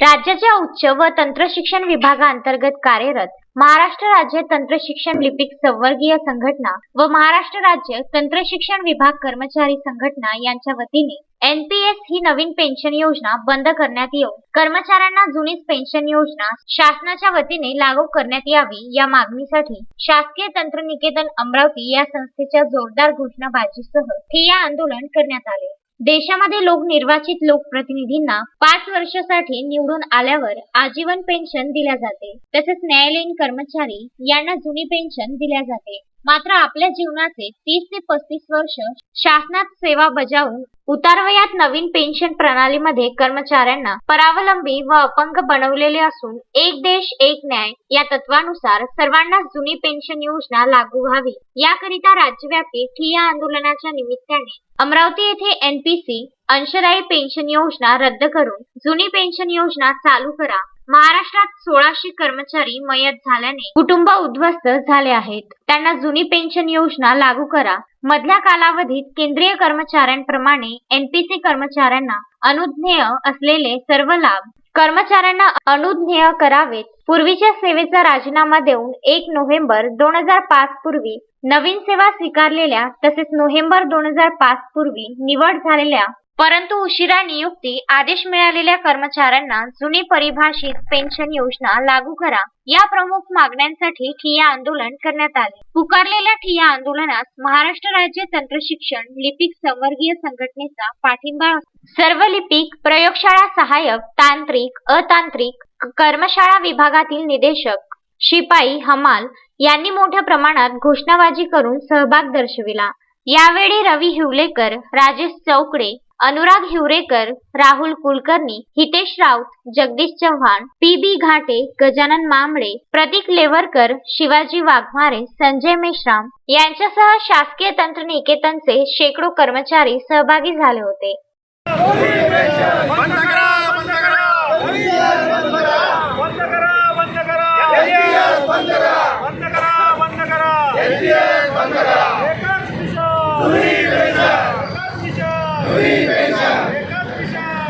राज्याच्या उच्च व तंत्र शिक्षण विभागाअंतर्गत कार्यरत महाराष्ट्र राज्य तंत्र शिक्षण लिपिक संवर्गीय संघटना व महाराष्ट्र राज्य तंत्र शिक्षण विभाग कर्मचारी संघटना यांच्या वतीने एनपीएस ही नवीन पेन्शन योजना बंद करण्यात येऊन कर्मचाऱ्यांना जुनीच पेन्शन योजना शासनाच्या वतीने लागू करण्यात यावी या मागणीसाठी शासकीय तंत्र निकेतन अमरावती या संस्थेच्या जोरदार घोषणाबाजीसह ठिय्या आंदोलन करण्यात आले. देशामध्ये लोकनिर्वाचित लोकप्रतिनिधींना पाच वर्षासाठी निवडून आल्यावर आजीवन पेन्शन दिल्या जाते. तसेच न्यायालयीन कर्मचारी यांना जुनी पेन्शन दिल्या जाते. मात्र आपल्या जीवनाचे तीस ते पस्तीस वर्ष शासनात सेवा बजावून उतारवयात नवीन पेन्शन प्रणालीमध्ये कर्मचाऱ्यांना परावलंबी व अपंग बनवलेले असून एक देश एक न्याय या तत्वानुसार सर्वांना जुनी पेन्शन योजना लागू व्हावी. याकरिता राज्यव्यापी ठिया आंदोलनाच्या निमित्ताने अमरावती येथे एनपीसी अंशदायी पेन्शन योजना रद्द करून जुनी पेन्शन योजना चालू करा. महाराष्ट्रात सोळाशे कर्मचारी मयत झाल्याने कुटुंब उद्ध्वस्त झाले आहेत. त्यांना जुनी पेन्शन योजना लागू करा. मधल्या कालावधीत केंद्रीय कर्मचाऱ्यांप्रमाणे एनपीसी कर्मचाऱ्यांना अनुज्ञेय असलेले सर्व लाभ कर्मचाऱ्यांना अनुज्ञेय करावेत. पूर्वीच्या सेवेचा राजीनामा देऊन एक नोव्हेंबर दोन हजार पाच पूर्वी नवीन सेवा स्वीकारलेल्या तसेच नोव्हेंबर दोन हजार पाच पूर्वी निवड झालेल्या परंतु उशिरा नियुक्ती आदेश मिळालेल्या कर्मचाऱ्यांना जुनी परिभाषित पेन्शन योजना लागू करा. या प्रमुख मागण्यांसाठी ठिय्या आंदोलन करण्यात आले. पुकारलेल्या ठिय्या आंदोलनास महाराष्ट्र राज्य तंत्र शिक्षण लिपिक संवर्गीय संघटनेचा पाठिंबा सर्व लिपिक प्रयोगशाळा सहाय्यक तांत्रिक अतांत्रिक कर्मशाळा विभागातील निदेशक शिपाई हमाल यांनी मोठ्या प्रमाणात घोषणाबाजी करून सहभाग दर्शविला. यावेळी रवी हिवलेकर राजेश चौकडे अनुराग हिवरेकर राहुल कुलकर्णी हितेश राऊत जगदीश चव्हाण पी बी घाटे गजानन मांबळे प्रतीक लेवरकर शिवाजी वाघमारे संजय मेश्राम यांच्यासह शासकीय तंत्रनिकेतनचे शेकडो कर्मचारी सहभागी झाले होते. बंद करा बंद करा बंद करा बंद करा बंद करा बंद करा बंद करा एकच मिशन एकच मिशन एकच मिशन